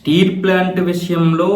Steel plant విషయంలో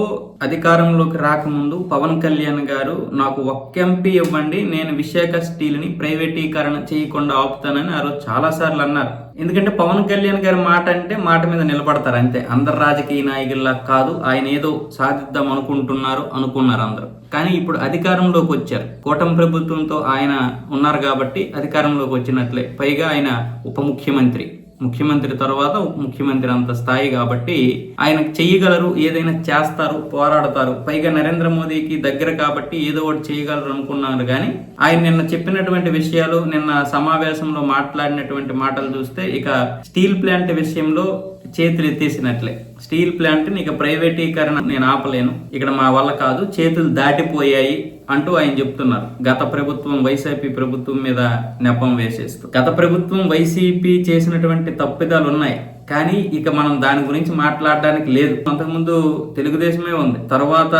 అధికారంలోకి రాకముందు పవన్ కళ్యాణ్ గారు నాకు ఒక్క ఎంపీ ఇవ్వండి నేను విశాఖ స్టీల్ని ప్రైవేటీకరణ చేయకుండా ఆపుతానని ఆ రోజు చాలా సార్లు అన్నారు. ఎందుకంటే పవన్ కళ్యాణ్ గారి మాట అంటే మాట మీద నిలబడతారు అంతే. అందరు రాజకీయ నాయకుల్లా కాదు ఆయన ఏదో సాధిద్దాం అనుకుంటున్నారు అనుకున్నారు అందరూ. కానీ ఇప్పుడు అధికారంలోకి వచ్చారు. కూటమి ప్రభుత్వంతో ఆయన ఉన్నారు కాబట్టి అధికారంలోకి వచ్చినట్లే. పైగా ఆయన ఉప ముఖ్యమంత్రి. ముఖ్యమంత్రి తర్వాత ముఖ్యమంత్రి అంత స్థాయి కాబట్టి ఆయన చేయగలరు ఏదైనా చేస్తారు పోరాడతారు. పైగా నరేంద్ర మోదీకి దగ్గర కాబట్టి ఏదో ఒకటి చేయగలరు అనుకున్నారు కానీ ఆయన నిన్న చెప్పినటువంటి విషయాలు నిన్న సమావేశంలో మాట్లాడినటువంటి మాటలు చూస్తే ఇక స్టీల్ ప్లాంట్ విషయంలో చేతులు ఎత్తేసినట్లే. స్టీల్ ప్లాంట్ని ఇక ప్రైవేటీకరణ నేను ఆపలేను. ఇక్కడ మా వల్ల కాదు చేతులు దాటిపోయాయి అంటూ ఆయన చెప్తున్నారు. గత ప్రభుత్వం వైసీపీ ప్రభుత్వం మీద నెపం వేసేస్తూ. గత ప్రభుత్వం వైసీపీ చేసినటువంటి తప్పిదాలు ఉన్నాయి. కానీ ఇక మనం దాని గురించి మాట్లాడడానికి లేదు. అంతకుముందు తెలుగుదేశమే ఉంది. తర్వాత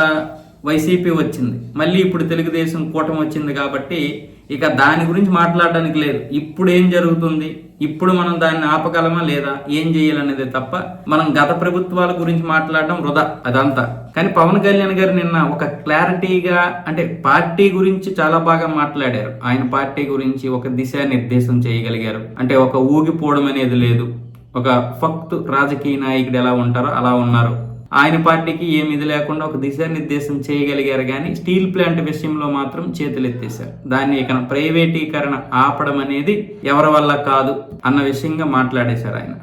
వైసీపీ వచ్చింది. మళ్ళీ ఇప్పుడు తెలుగుదేశం కూటమి వచ్చింది కాబట్టి ఇక దాని గురించి మాట్లాడడానికి లేదు. ఇప్పుడు ఏం జరుగుతుంది? ఇప్పుడు మనం దాన్ని ఆపగలమా లేదా? ఏం చేయాలనేది తప్ప మనం గత ప్రభుత్వాల గురించి మాట్లాడడం వృధా అదంతా. కానీ పవన్ కళ్యాణ్ గారు నిన్న ఒక క్లారిటీగా అంటే పార్టీ గురించి చాలా బాగా మాట్లాడారు. ఆయన పార్టీ గురించి ఒక దిశానిర్దేశం చేయగలిగారు. అంటే ఒక ఊగిపోవడం అనేది లేదు. ఒక ఫక్త్ రాజకీయ నాయకుడు ఎలా ఉంటారో అలా ఉన్నారు. ఆయన పార్టీకి ఏమి ఇది లేకుండా ఒక దిశానిర్దేశం చేయగలిగారు కానీ స్టీల్ ప్లాంట్ విషయంలో మాత్రం చేతులెత్తేశారు. దాన్ని ఇక ప్రైవేటీకరణ ఆపడం అనేది ఎవరి వల్ల కాదు అన్న విషయంగా మాట్లాడేశారు ఆయన.